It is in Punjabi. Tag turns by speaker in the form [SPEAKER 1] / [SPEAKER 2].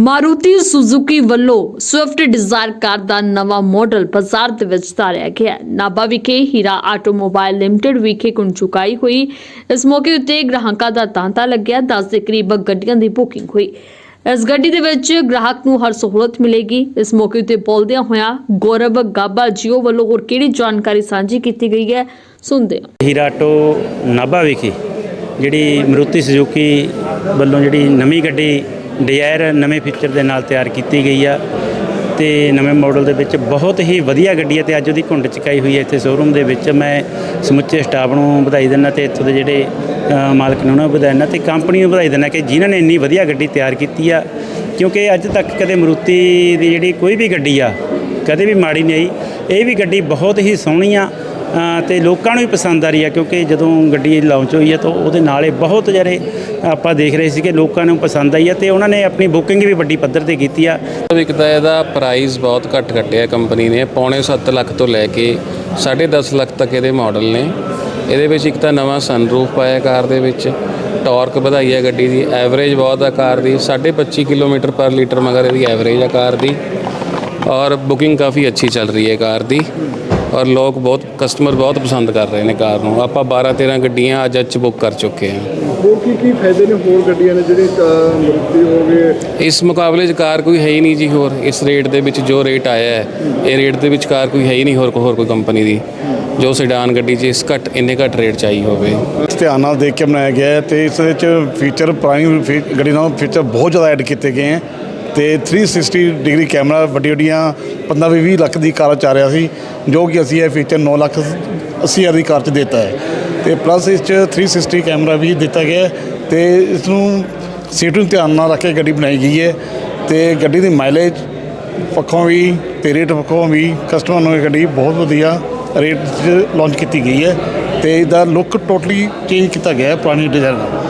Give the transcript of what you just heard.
[SPEAKER 1] ਮਾਰੂਤੀ ਸੁਜ਼ੂਕੀ ਵੱਲੋਂ ਸਵਿਫਟ ਡਿਜ਼ਾਇਰ ਕਾਰ ਦਾ ਨਵਾਂ ਮਾਡਲ ਬਾਜ਼ਾਰ ਦੇ ਵਿੱਚ ਧਾਰਿਆ ਗਿਆ ਨਾਭਾ ਵਿਖੇ ਹੀਰਾ ਆਟੋਮੋਬਾਈਲ ਲਿਮਟਿਡ ਵਿਖੇ ਕੁਣ ਚੁਕਾਈ ਹੋਈ। ਇਸ ਮੌਕੇ ਉੱਤੇ ਗ੍ਰਾਹਕਾਂ ਦਾ ਤਾਂਤਾ ਲੱਗਿਆ 10 ਦੇ ਕਰੀਬ ਗੱਡੀਆਂ ਦੀ ਬੁਕਿੰਗ ਹੋਈ। ਇਸ ਗੱਡੀ ਦੇ ਵਿੱਚ ਗ੍ਰਾਹਕ ਨੂੰ ਹਰ ਸਹੂਲਤ ਮਿਲੇਗੀ। ਇਸ ਮੌਕੇ ਉੱਤੇ ਬੋਲਦਿਆਂ ਹੋਇਆ ਗੌਰਵ ਗਾਬਾ ਜੀਓ ਵੱਲੋਂ ਹੋਰ ਕਿਹੜੀ ਜਾਣਕਾਰੀ ਸਾਂਝੀ ਕੀਤੀ ਗਈ ਹੈ, ਸੁਣਦੇ ਹਾਂ।
[SPEAKER 2] ਹੀਰਾ ਨਾਭਾ ਵਿਖੇ ਜਿਹੜੀ ਮਰੂਤੀ ਸੁਜ਼ੂਕੀ ਵੱਲੋਂ ਜਿਹੜੀ ਨਵੀਂ ਗੱਡੀ ਡਿਜ਼ਾਇਰ ਨਵੇਂ ਫੀਚਰ ਦੇ ਨਾਲ ਤਿਆਰ ਕੀਤੀ ਗਈ ਆ ਤੇ ਨਵੇਂ ਮਾਡਲ ਦੇ ਵਿੱਚ ਬਹੁਤ ਹੀ ਵਧੀਆ ਗੱਡੀ ਹੈ ਤੇ ਅੱਜ ਉਹਦੀ ਘੁੰਡ ਚਕਾਈ ਹੋਈ ਹੈ ਇੱਥੇ ਸ਼ੋਰੂਮ ਦੇ ਵਿੱਚ। ਮੈਂ ਸਮੁੱਚੇ ਸਟਾਫ ਨੂੰ ਵਧਾਈ ਦਿੰਦਾ ਤੇ ਇੱਥੋਂ ਦੇ ਜਿਹੜੇ ਮਾਲਕ ਨੇ ਉਹਨਾਂ ਨੂੰ ਵਧਾਈ ਦਿੰਦਾ ਤੇ ਕੰਪਨੀ ਨੂੰ ਵਧਾਈ ਦਿੰਦਾ ਕਿ ਜਿਨ੍ਹਾਂ ਨੇ ਇੰਨੀ ਵਧੀਆ ਗੱਡੀ ਤਿਆਰ ਕੀਤੀ ਆ, ਕਿਉਂਕਿ ਅੱਜ ਤੱਕ ਕਦੇ ਮਰੂਤੀ ਦੀ ਜਿਹੜੀ ਕੋਈ ਵੀ ਗੱਡੀ ਆ, ਕਦੇ ਵੀ ਮਾੜੀ ਨਹੀਂ ਆਈ, ਇਹ ਵੀ ਗੱਡੀ ਬਹੁਤ ਹੀ ਸੋਹਣੀ ਆ ਤੇ ਲੋਕਾਂ ਨੂੰ ਵੀ ਪਸੰਦ ਆ ਰਹੀ ਆ, ਕਿਉਂਕਿ ਜਦੋਂ ਗੱਡੀ ਲਾਂਚ ਹੋਈ ਹੈ ਤਾਂ ਉਹਦੇ ਨਾਲੇ ਬਹੁਤ ਜਿਹੜੇ ਆਪਾਂ ਦੇਖ ਰਹੇ ਸੀ ਕਿ ਲੋਕਾਂ ਨੂੰ ਪਸੰਦ ਆਈ ਆ ਤੇ ਉਹਨਾਂ ਨੇ ਆਪਣੀ ਬੁਕਿੰਗ ਵੀ ਵੱਡੀ ਪੱਧਰ ਤੇ ਕੀਤੀ ਆ।
[SPEAKER 3] ਇੱਕ ਤਾਂ ਇਹਦਾ ਪ੍ਰਾਈਸ ਬਹੁਤ ਘੱਟ ਕੱਟਿਆ ਕੰਪਨੀ ਨੇ, ਪੌਣੇ 7 ਲੱਖ ਤੋਂ ਲੈ ਕੇ 10.5 ਲੱਖ ਤੱਕ ਇਹਦੇ ਮਾਡਲ ਨੇ। ਇਹਦੇ ਵਿੱਚ ਇੱਕ ਤਾਂ ਨਵਾਂ ਸਨਰੂਫ ਪਾਇਆ ਕਾਰ ਦੇ ਵਿੱਚ ਟਾਰਕ ਵਧਾਈ ਹੈ ਗੱਡੀ ਦੀ ਐਵਰੇਜ ਬਹੁਤ ਆ ਕਾਰ ਦੀ 25 ਕਿਲੋਮੀਟਰ ਪਰ ਲੀਟਰ ਮਗਰ ਇਹਦੀ ਐਵਰੇਜ ਆ ਕਾਰ ਦੀ। ਔਰ ਬੁਕਿੰਗ ਕਾਫੀ ਅੱਛੀ ਚੱਲ ਰਹੀ ਹੈ ਕਾਰ ਦੀ। ਔਰ ਲੋਕ ਬਹੁਤ ਕਸਟਮਰ ਬਹੁਤ ਪਸੰਦ ਕਰ ਰਹੇ ਨੇ ਕਾਰ ਨੂੰ। ਆਪਾਂ 12 13 ਗੱਡੀਆਂ ਅੱਜ ਅੱਜ ਬੁੱਕ ਕਰ ਚੁੱਕੇ ਹਾਂ।
[SPEAKER 4] ਹੋਰ ਕੀ ਕੀ ਫਾਇਦੇ ਨੇ ਹੋਰ ਗੱਡੀਆਂ ਨੇ ਜਿਹੜੇ ਅ, ਮਰੂਤੀ ਹੋ ਗਏ?
[SPEAKER 3] ਇਸ ਮੁਕਾਬਲੇ 'ਚ ਕਾਰ ਕੋਈ ਹੈ ਹੀ ਨਹੀਂ ਜੀ ਹੋਰ। ਇਸ ਰੇਟ ਦੇ ਵਿੱਚ ਜੋ ਰੇਟ ਆਇਆ ਹੈ ਇਹ ਰੇਟ ਦੇ ਵਿੱਚ ਕਾਰ ਕੋਈ ਹੈ ਹੀ ਨਹੀਂ ਹੋਰ ਹੋਰ ਕੋਈ ਕੰਪਨੀ ਦੀ। ਜੋ ਸੈਡਾਨ ਗੱਡੀ 'ਚ ਇਸ ਘੱਟ ਇੰਨੇ ਘੱਟ ਰੇਟ 'ਚ ਆਈ ਹੋਵੇ।
[SPEAKER 5] ਇਸ ਧਿਆਨ ਨਾਲ ਦੇਖ ਕੇ ਬਣਾਇਆ ਗਿਆ ਹੈ ਤੇ ਇਸ ਵਿੱਚ ਫੀਚਰ ਪੁਰਾਣੀ ਫੀ- ਗੱਡੀ ਨਾਲੋਂ ਫੀਚਰ ਬਹੁਤ ਜ਼ਿਆਦਾ ਐਡ ਕੀਤੇ ਗਏ ਹੈ। ਤੇ 360 ਡਿਗਰੀ ਕੈਮਰਾ ਵੱਡੀ ਵੱਡੀਆਂ 15 20 ਲੱਖ ਦੀ ਕਾਰ ਚ ਆ ਰਿਹਾ ਸੀ, ਜੋ ਕਿ ਅਸੀਂ ਇਹ ਫੀਚਰ 9 ਲੱਖ 80 ਹਜ਼ਾਰ ਦੀ ਕਾਰ ਚ ਦਿੱਤਾ ਹੈ। ਤੇ ਪਲੱਸ ਇਸ ਚ 360 ਕੈਮਰਾ ਵੀ ਦਿੱਤਾ ਗਿਆ ਹੈ ਤੇ ਇਸ ਨੂੰ ਸੀਟ ਨੂੰ ਧਿਆਨ ਨਾਲ ਰੱਖ ਕੇ ਗੱਡੀ ਬਣਾਈ ਗਈ ਹੈ ਤੇ ਗੱਡੀ ਦੀ ਮਾਈਲੇਜ ਪੱਖੋਂ ਵੀ ਤੇ ਰੇਟ ਪੱਖੋਂ ਵੀ ਕਸਟਮਰ ਨੂੰ ਇਹ ਗੱਡੀ ਬਹੁਤ ਵਧੀਆ ਰੇਟ 'ਚ ਲਾਂਚ ਕੀਤੀ ਗਈ ਹੈ ਤੇ ਇਹਦਾ ਲੁੱਕ ਟੋਟਲੀ ਚੇਂਜ ਕੀਤਾ ਗਿਆ ਹੈ ਪੁਰਾਣੀ ਡਿਜ਼ਾਈਨ ਨਾਲ।